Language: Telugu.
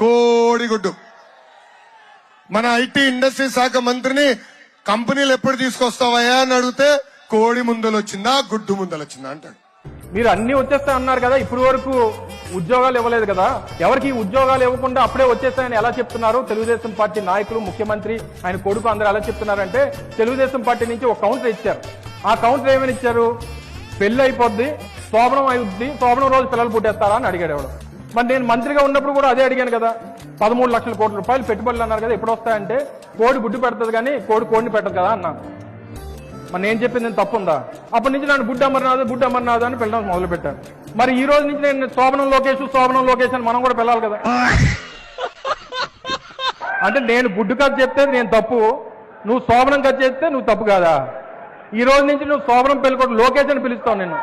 కోడిగుడ్డు. మన ఐటీ ఇండస్ట్రీ శాఖ మంత్రిని కంపెనీలు ఎప్పుడు తీసుకొస్తావయ్యా అని అడిగితే కోడి ముందలు వచ్చిందా గుడ్డు ముందలు వచ్చిందా అంటాడు. మీరు అన్ని వచ్చేస్తా అన్నారు కదా ఇప్పటి వరకు ఉద్యోగాలు ఇవ్వలేదు కదా. ఎవరికి ఉద్యోగాలు ఇవ్వకుండా అప్పుడే వచ్చేస్తాయని ఎలా చెప్తున్నారు? తెలుగుదేశం పార్టీ నాయకులు ముఖ్యమంత్రి ఆయన కొడుకు అందరూ ఎలా చెప్తున్నారంటే తెలుగుదేశం పార్టీ నుంచి ఒక కౌంటర్ ఇచ్చారు. ఆ కౌంటర్ ఏమని ఇచ్చారు? పెళ్ళి అయిపోద్ది శోభనం అయిద్ది శోభనం రోజు పిల్లలు పుట్టేస్తారా అని అడిగాడు ఎవడు. మరి నేను మంత్రిగా ఉన్నప్పుడు కూడా అదే అడిగాను కదా పదమూడు లక్షల కోట్ల రూపాయలు పెట్టుబడులు అన్నారు కదా ఎప్పుడు వస్తాయంటే కోడి గుడ్డు పెడుతుంది కానీ కోడి కోడిని పెట్టదు కదా అన్నా. మరి నేను చెప్పింది నేను తప్పుందా? అప్పటి నుంచి నన్ను బుడ్డ అమర్నాథ్ బుడ్డ అమర్నాథ్ అని పిల్లడం మొదలు పెట్టాను మరి ఈ రోజు నుంచి నేను శోభనం లోకేష్ శోభనం లోకేష్ అని మనం కూడా పిల్లలు కదా. అంటే నేను గుడ్డు కథ చెప్తే నేను తప్పు. నువ్వు శోభనం కథ చేస్తే నువ్వు తప్పు కాదా? ఈ రోజు నుంచి నువ్వు శోభనం పెళ్ళి లోకేష్ అని పిలుస్తావు నేను